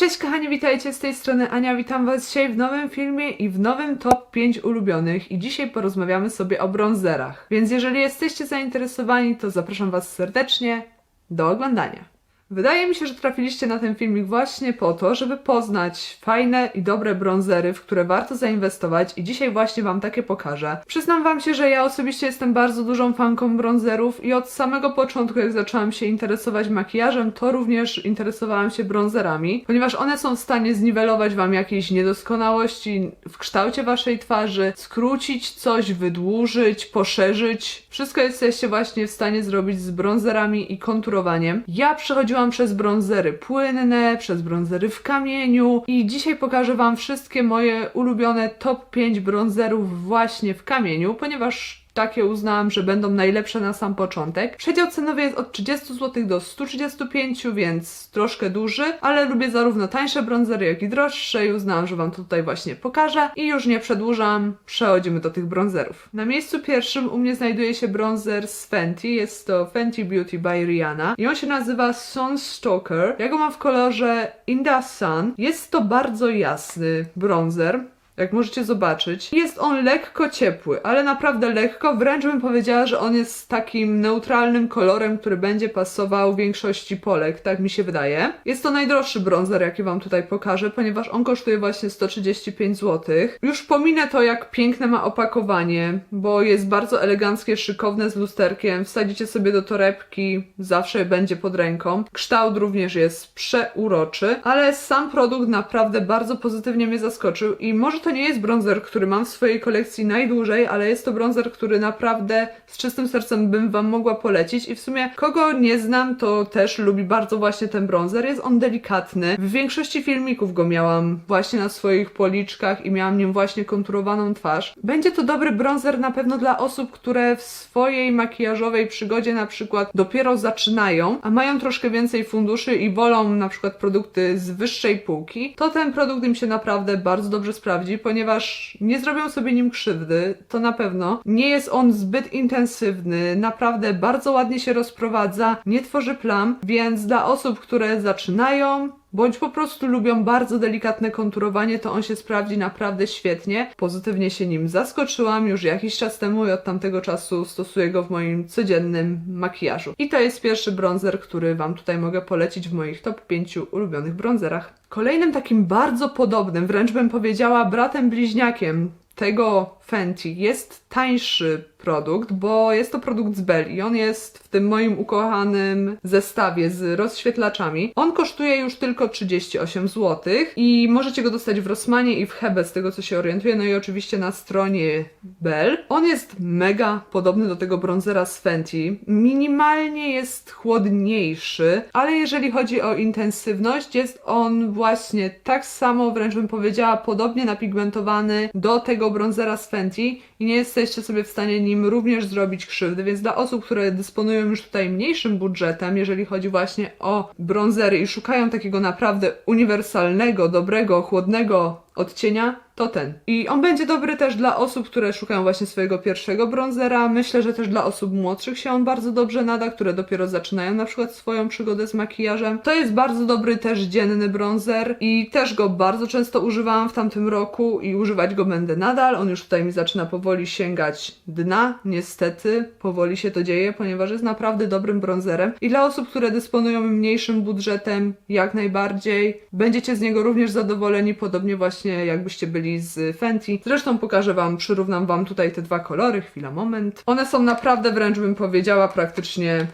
Cześć kochani, witajcie z tej strony Ania, witam was dzisiaj w nowym filmie i w nowym top 5 ulubionych i dzisiaj porozmawiamy sobie o bronzerach. Więc jeżeli jesteście zainteresowani, to zapraszam was serdecznie do oglądania. Wydaje mi się, że trafiliście na ten filmik właśnie po to, żeby poznać fajne i dobre bronzery, w które warto zainwestować i dzisiaj właśnie Wam takie pokażę. Przyznam Wam się, że ja osobiście jestem bardzo dużą fanką bronzerów i od samego początku, jak zaczęłam się interesować makijażem, to również interesowałam się bronzerami, ponieważ one są w stanie zniwelować Wam jakieś niedoskonałości w kształcie Waszej twarzy, skrócić coś, wydłużyć, poszerzyć. Wszystko jesteście właśnie w stanie zrobić z bronzerami i konturowaniem. Ja przechodziłam przez bronzery płynne, przez bronzery w kamieniu i dzisiaj pokażę Wam wszystkie moje ulubione top 5 bronzerów właśnie w kamieniu, ponieważ takie uznałam, że będą najlepsze na sam początek. Przedział cenowy jest od 30 zł do 135, więc troszkę duży, ale lubię zarówno tańsze bronzery, jak i droższe i uznałam, że Wam to tutaj właśnie pokażę. I już nie przedłużam, przechodzimy do tych bronzerów. Na miejscu pierwszym u mnie znajduje się bronzer z Fenty, jest to Fenty Beauty by Rihanna i on się nazywa Sunstalker. Ja go mam w kolorze In the Sun. Jest to bardzo jasny bronzer. Jak możecie zobaczyć, jest on lekko ciepły, ale naprawdę lekko, wręcz bym powiedziała, że on jest takim neutralnym kolorem, który będzie pasował większości Polek, tak mi się wydaje. Jest to najdroższy bronzer, jaki wam tutaj pokażę, ponieważ on kosztuje właśnie 135 zł. Już pominę to, jak piękne ma opakowanie, bo jest bardzo eleganckie, szykowne z lusterkiem, wsadzicie sobie do torebki, zawsze będzie pod ręką. Kształt również jest przeuroczy, ale sam produkt naprawdę bardzo pozytywnie mnie zaskoczył i może to nie jest bronzer, który mam w swojej kolekcji najdłużej, ale jest to bronzer, który naprawdę z czystym sercem bym Wam mogła polecić i w sumie kogo nie znam, to też lubi bardzo właśnie ten bronzer. Jest on delikatny. W większości filmików go miałam właśnie na swoich policzkach i miałam nim właśnie konturowaną twarz. Będzie to dobry bronzer na pewno dla osób, które w swojej makijażowej przygodzie na przykład dopiero zaczynają, a mają troszkę więcej funduszy i wolą na przykład produkty z wyższej półki, to ten produkt im się naprawdę bardzo dobrze sprawdzi, ponieważ nie zrobią sobie nim krzywdy, to na pewno. Nie jest on zbyt intensywny, naprawdę bardzo ładnie się rozprowadza, nie tworzy plam, więc dla osób, które zaczynają, bądź po prostu lubią bardzo delikatne konturowanie, to on się sprawdzi naprawdę świetnie. Pozytywnie się nim zaskoczyłam już jakiś czas temu i od tamtego czasu stosuję go w moim codziennym makijażu. I to jest pierwszy bronzer, który Wam tutaj mogę polecić w moich top 5 ulubionych bronzerach. Kolejnym takim bardzo podobnym, wręcz bym powiedziała bratem bliźniakiem tego Fenty jest tańszy produkt, bo jest to produkt z Bell i on jest w tym moim ukochanym zestawie z rozświetlaczami. On kosztuje już tylko 38 zł i możecie go dostać w Rossmanie i w Hebe, z tego co się orientuję, no i oczywiście na stronie Bell. On jest mega podobny do tego bronzera z Fenty. Minimalnie jest chłodniejszy, ale jeżeli chodzi o intensywność, jest on właśnie tak samo, wręcz bym powiedziała, podobnie napigmentowany do tego bronzera z Fenty i nie jesteście sobie w stanie nim również zrobić krzywdy, więc dla osób, które dysponują już tutaj mniejszym budżetem, jeżeli chodzi właśnie o bronzery i szukają takiego naprawdę uniwersalnego, dobrego, chłodnego odcienia, to ten. I on będzie dobry też dla osób, które szukają właśnie swojego pierwszego bronzera. Myślę, że też dla osób młodszych się on bardzo dobrze nada, które dopiero zaczynają na przykład swoją przygodę z makijażem. To jest bardzo dobry też dzienny bronzer i też go bardzo często używałam w tamtym roku i używać go będę nadal. On już tutaj mi zaczyna powoli sięgać dna. Niestety, powoli się to dzieje, ponieważ jest naprawdę dobrym bronzerem. I dla osób, które dysponują mniejszym budżetem, jak najbardziej, będziecie z niego również zadowoleni, podobnie właśnie jakbyście byli z Fenty. Zresztą pokażę Wam, przyrównam Wam tutaj te dwa kolory, chwila, moment. One są naprawdę wręcz bym powiedziała praktycznie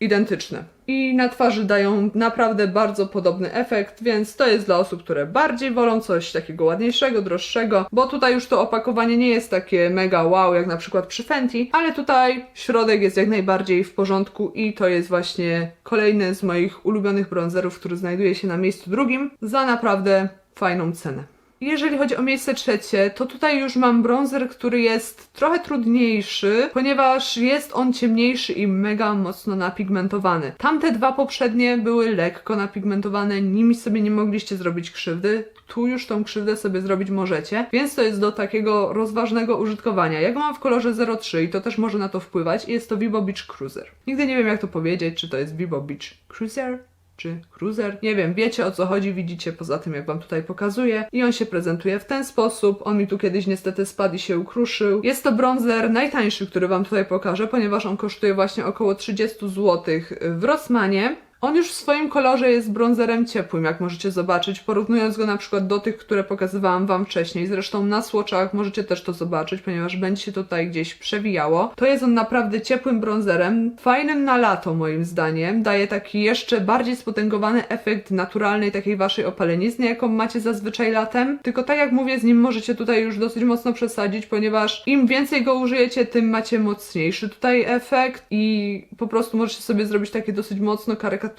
identyczne. I na twarzy dają naprawdę bardzo podobny efekt, więc to jest dla osób, które bardziej wolą coś takiego ładniejszego, droższego, bo tutaj już to opakowanie nie jest takie mega wow, jak na przykład przy Fenty, ale tutaj środek jest jak najbardziej w porządku i to jest właśnie kolejny z moich ulubionych bronzerów, który znajduje się na miejscu drugim za naprawdę fajną cenę. Jeżeli chodzi o miejsce trzecie, to tutaj już mam bronzer, który jest trochę trudniejszy, ponieważ jest on ciemniejszy i mega mocno napigmentowany. Tamte dwa poprzednie były lekko napigmentowane, nimi sobie nie mogliście zrobić krzywdy. Tu już tą krzywdę sobie zrobić możecie, więc to jest do takiego rozważnego użytkowania. Ja go mam w kolorze 03 i to też może na to wpływać jest to Vivo Beach Cruiser. Nigdy nie wiem jak to powiedzieć, czy to jest Vivo Beach Cruiser czy cruiser. Nie wiem, wiecie o co chodzi, widzicie poza tym, jak wam tutaj pokazuję. I on się prezentuje w ten sposób. On mi tu kiedyś niestety spadł i się ukruszył. Jest to bronzer najtańszy, który wam tutaj pokażę, ponieważ on kosztuje właśnie około 30 zł w Rossmanie. On już w swoim kolorze jest bronzerem ciepłym, jak możecie zobaczyć, porównując go na przykład do tych, które pokazywałam Wam wcześniej. Zresztą na słoczach możecie też to zobaczyć, ponieważ będzie się tutaj gdzieś przewijało. To jest on naprawdę ciepłym bronzerem, fajnym na lato moim zdaniem. Daje taki jeszcze bardziej spotęgowany efekt naturalnej takiej Waszej opalenizny, jaką macie zazwyczaj latem. Tylko tak jak mówię, z nim możecie tutaj już dosyć mocno przesadzić, ponieważ im więcej go użyjecie, tym macie mocniejszy tutaj efekt i po prostu możecie sobie zrobić takie dosyć mocno karykaturalne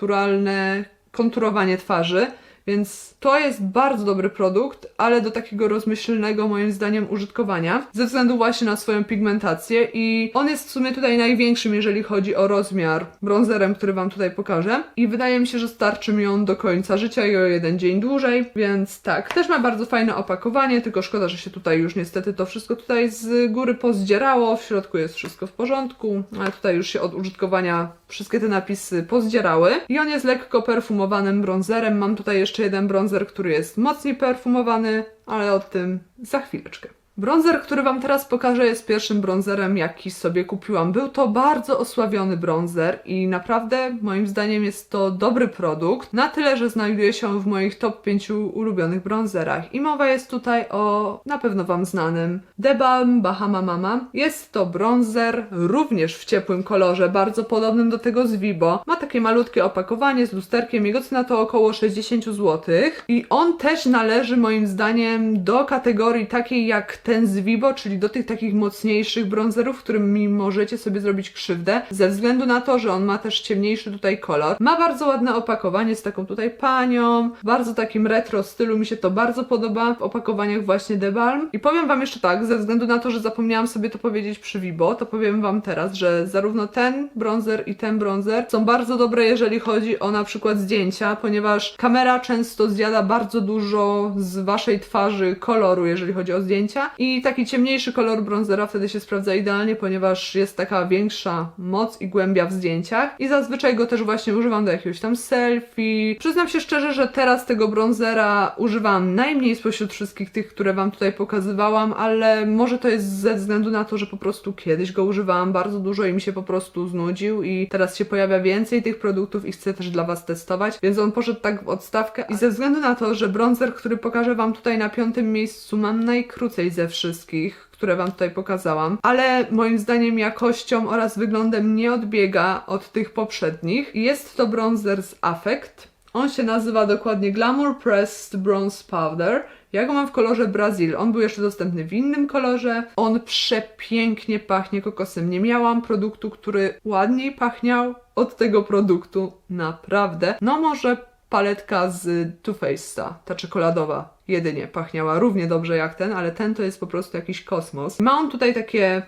konturowanie twarzy. Więc to jest bardzo dobry produkt, ale do takiego rozmyślnego moim zdaniem użytkowania, ze względu właśnie na swoją pigmentację i on jest w sumie tutaj największym, jeżeli chodzi o rozmiar bronzerem, który Wam tutaj pokażę i wydaje mi się, że starczy mi on do końca życia i o jeden dzień dłużej, więc tak, też ma bardzo fajne opakowanie, tylko szkoda, że się tutaj już niestety to wszystko tutaj z góry pozdzierało, w środku jest wszystko w porządku, ale tutaj już się od użytkowania wszystkie te napisy pozdzierały i on jest lekko perfumowanym bronzerem, mam tutaj jeszcze jeden bronzer, który jest mocniej perfumowany, ale o tym za chwileczkę. Bronzer, który Wam teraz pokażę, jest pierwszym bronzerem, jaki sobie kupiłam. Był to bardzo osławiony bronzer i naprawdę, moim zdaniem, jest to dobry produkt. Na tyle, że znajduje się w moich top 5 ulubionych bronzerach. I mowa jest tutaj o na pewno Wam znanym The Balm Bahama Mama. Jest to bronzer również w ciepłym kolorze, bardzo podobnym do tego z Vibo. Ma takie malutkie opakowanie z lusterkiem, jego cena to około 60 zł. I on też należy, moim zdaniem, do kategorii takiej jak ten z Vibo, czyli do tych takich mocniejszych bronzerów, którymi możecie sobie zrobić krzywdę, ze względu na to, że on ma też ciemniejszy tutaj kolor. Ma bardzo ładne opakowanie z taką tutaj panią, bardzo takim retro stylu, mi się to bardzo podoba w opakowaniach właśnie The Balm. I powiem Wam jeszcze tak, ze względu na to, że zapomniałam sobie to powiedzieć przy Vibo, to powiem Wam teraz, że zarówno ten bronzer i ten bronzer są bardzo dobre, jeżeli chodzi o na przykład zdjęcia, ponieważ kamera często zjada bardzo dużo z Waszej twarzy koloru, jeżeli chodzi o zdjęcia i taki ciemniejszy kolor bronzera wtedy się sprawdza idealnie, ponieważ jest taka większa moc i głębia w zdjęciach. I zazwyczaj go też właśnie używam do jakiegoś tam selfie. Przyznam się szczerze, że teraz tego bronzera używam najmniej spośród wszystkich tych, które Wam tutaj pokazywałam, ale może to jest ze względu na to, że po prostu kiedyś go używałam bardzo dużo i mi się po prostu znudził i teraz się pojawia więcej tych produktów i chcę też dla Was testować, więc on poszedł tak w odstawkę i ze względu na to, że bronzer, który pokażę Wam tutaj na piątym miejscu mam najkrócej ze wszystkich, które Wam tutaj pokazałam, ale moim zdaniem jakością oraz wyglądem nie odbiega od tych poprzednich. Jest to bronzer z Affect. On się nazywa dokładnie Glamour Pressed Bronze Powder. Ja go mam w kolorze Brazil. On był jeszcze dostępny w innym kolorze. On przepięknie pachnie kokosem. Nie miałam produktu, który ładniej pachniał od tego produktu. Naprawdę. No może paletka z Too Faced'a, ta czekoladowa, jedynie pachniała równie dobrze jak ten, ale ten to jest po prostu jakiś kosmos. Ma on tutaj takie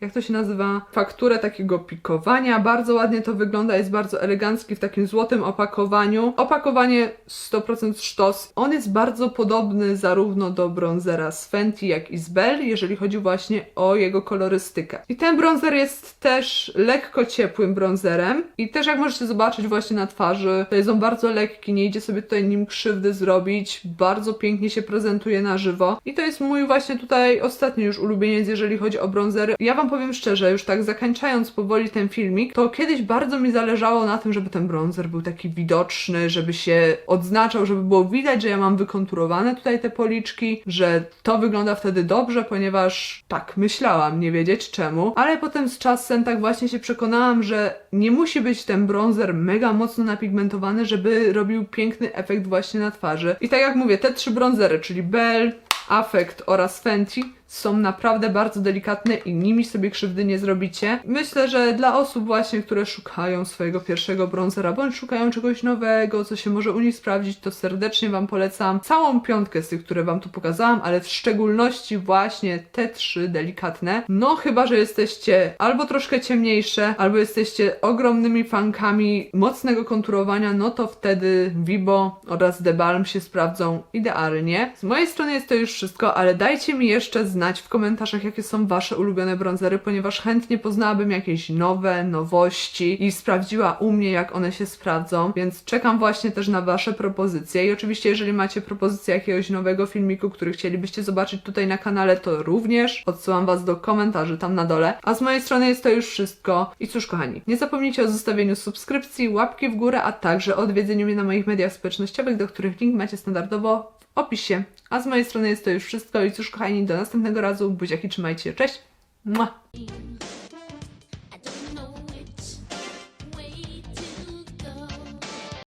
jak to się nazywa, fakturę takiego pikowania. Bardzo ładnie to wygląda, jest bardzo elegancki w takim złotym opakowaniu. Opakowanie 100% sztos. On jest bardzo podobny zarówno do bronzera z Fenty, jak i z Bell, jeżeli chodzi właśnie o jego kolorystykę. I ten bronzer jest też lekko ciepłym bronzerem i też jak możecie zobaczyć właśnie na twarzy, to jest on bardzo lekki, nie idzie sobie tutaj nim krzywdy zrobić, bardzo pięknie się prezentuje na żywo i to jest mój właśnie tutaj ostatni już ulubieniec, jeżeli chodzi o bronzery. Ja Wam powiem szczerze, już tak zakończając powoli ten filmik, to kiedyś bardzo mi zależało na tym, żeby ten bronzer był taki widoczny, żeby się odznaczał, żeby było widać, że ja mam wykonturowane tutaj te policzki, że to wygląda wtedy dobrze, ponieważ tak myślałam, nie wiedzieć czemu, ale potem z czasem tak właśnie się przekonałam, że nie musi być ten bronzer mega mocno napigmentowany, żeby robił piękny efekt właśnie na twarzy. I tak jak mówię, te trzy bronzery, czyli Bell, Affect oraz Fenty są naprawdę bardzo delikatne i nimi sobie krzywdy nie zrobicie. Myślę, że dla osób właśnie, które szukają swojego pierwszego bronzera, bądź szukają czegoś nowego, co się może u nich sprawdzić, to serdecznie Wam polecam całą piątkę z tych, które Wam tu pokazałam, ale w szczególności właśnie te trzy delikatne. No chyba, że jesteście albo troszkę ciemniejsze, albo jesteście ogromnymi fankami mocnego konturowania, no to wtedy Vibo oraz The Balm się sprawdzą idealnie. Z mojej strony jest to już wszystko, ale dajcie mi jeszcze znać, znać w komentarzach, jakie są Wasze ulubione bronzery, ponieważ chętnie poznałabym jakieś nowe, nowości i sprawdziła u mnie, jak one się sprawdzą, więc czekam właśnie też na Wasze propozycje i oczywiście, jeżeli macie propozycję jakiegoś nowego filmiku, który chcielibyście zobaczyć tutaj na kanale, to również odsyłam Was do komentarzy tam na dole. A z mojej strony jest to już wszystko. I cóż, kochani, nie zapomnijcie o zostawieniu subskrypcji, łapki w górę, a także odwiedzeniu mnie na moich mediach społecznościowych, do których link macie standardowo opisie. A z mojej strony jest to już wszystko i cóż, kochani, do następnego razu. Buziaki, trzymajcie cześć! Mua.